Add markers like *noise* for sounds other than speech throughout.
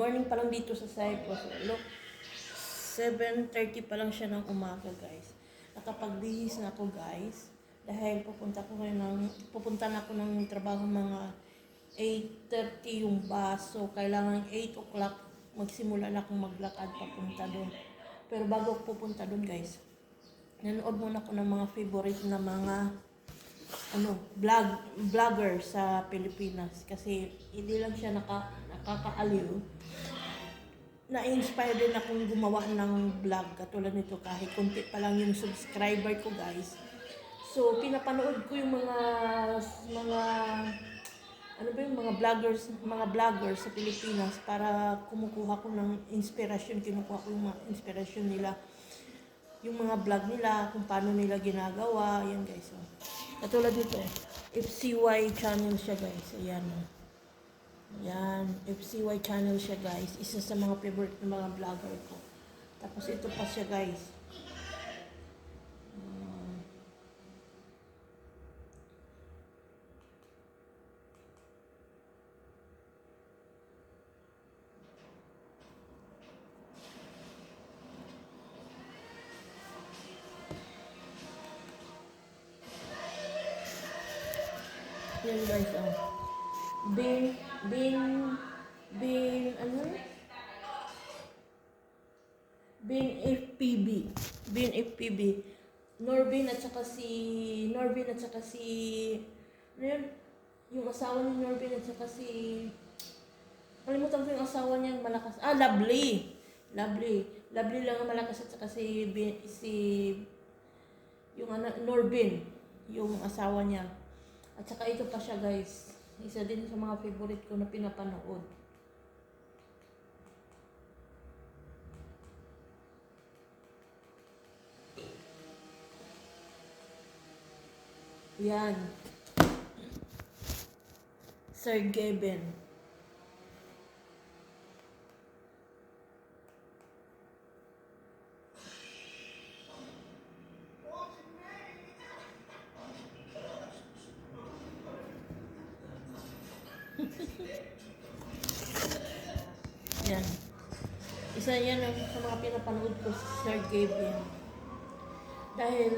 morning pa lang dito sa Cyprus. Look, 7.30 pa lang siya ng umaga, guys. Nakapagbihis na ako, guys. Dahil pupunta ko ngayon ng, pupunta na ako ng trabaho mga 8.30 yung bus. So, kailangan 8 o'clock magsimula na akong maglakad papunta doon. Pero bago ako pupunta doon, guys, nanood muna ako ng mga favorite na mga ano, vlog, vlogger sa Pilipinas kasi hindi lang siya naka, nakakaaliw. Na-inspire din akong gumawa ng vlog katulad nito kahit konti pa lang yung subscriber ko guys. So, pinapanood ko yung mga mga ano ba yung mga vloggers, mga vloggers sa Pilipinas para kumukuha ko ng inspirasyon, kinukuha ko yung mga inspirasyon nila yung mga vlog nila, kung paano nila ginagawa, yan guys. Oh. Katulad dito eh. FCY channel siya guys. Ayan. oh. FCY channel siya guys. Isa sa mga favorite ng mga vlogger ko. Tapos ito pa siya guys. Mm. Yan guys, oh. Bin, bin, bin, ano? Bin FPB. Bin FPB. Norbin at saka si, Norbin at saka si, ano yun? Yung asawa ni Norbin at saka si, kalimutan ko yung asawa niya malakas. Ah, Lovely. Lovely. Lovely lang ang malakas at saka si, si, yung anak, Norbin. Yung asawa niya. At saka ito pa siya guys. Isa din sa mga favorite ko na pinapanood. Yan. Sir Geben. *laughs* Yan. Isa yan sa mga pinapanood ko si Sir Geben. Dahil,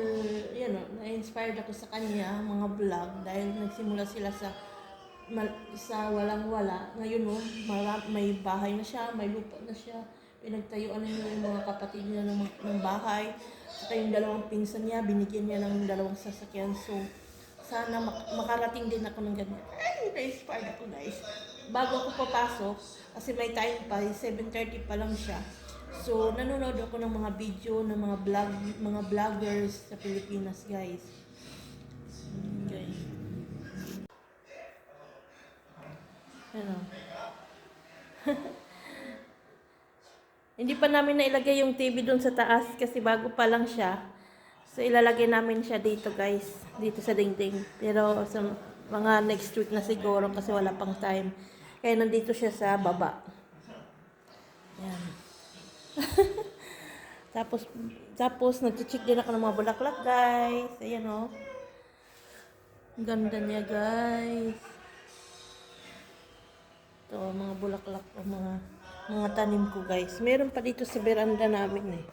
yan o, na-inspired ako sa kanya, mga vlog, dahil nagsimula sila sa sa walang-wala. Ngayon o, mara- may bahay na siya, may lupa na siya. Pinagtayuan na niya yung mga kapatid niya ng, ng bahay. Saka yung dalawang pinsan niya, binigyan niya ng dalawang sasakyan. So, sana mak- makarating din ako ng ganyan. Ay, na-inspired ako guys. Bago ako papasok, kasi may time pa, 7.30 pa lang siya. So, nanonood ako ng mga video ng mga vlog, mga vloggers sa Pilipinas, guys. Okay. Ano? *laughs* Hindi pa namin nailagay yung TV doon sa taas kasi bago pa lang siya. So, ilalagay namin siya dito, guys. Dito sa dingding. Pero, sa mga next week na siguro kasi wala pang time. Kaya nandito siya sa baba. Yan. Tapos, tapos, nag-check din ako ng mga bulaklak, guys. Ayan, oh. Ang ganda niya, guys. Ito, mga bulaklak, o mga, mga tanim ko, guys. Meron pa dito sa veranda namin, eh.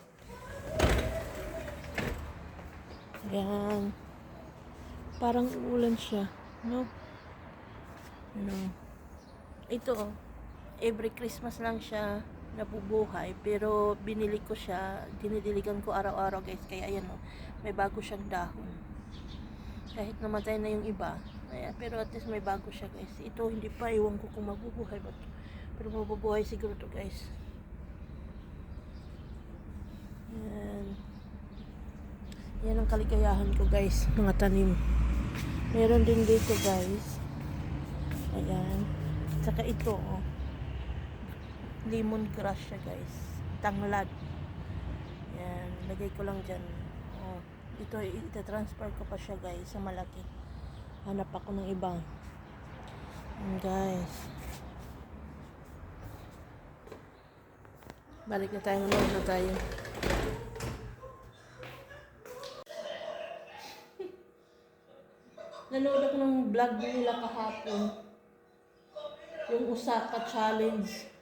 Ayan. Parang ulan siya, no? Ano? Ito, oh. Every Christmas lang siya nabubuhay. Pero binili ko siya, dinidiligan ko araw-araw guys. Kaya ayan o, may bago siyang dahon. Kahit namatay na yung iba. Ayan, pero at least may bago siya guys. Ito hindi pa, iwan ko kung mabubuhay ba to. Pero mabubuhay siguro to guys. Ayan. Yan ang kaligayahan ko guys, mga tanim. Meron din dito guys. Ayan. Saka ito, oh. Lemon grass siya, guys. Tanglad. Yan. Lagay ko lang dyan. Oh. Ito, ita-transfer ko pa siya, guys, sa malaki. Hanap ako ng iba. Yan, guys. Balik na tayo. Manood na tayo. *laughs* Nanood ako ng vlog nila kahapon. Yung Osaka Challenge.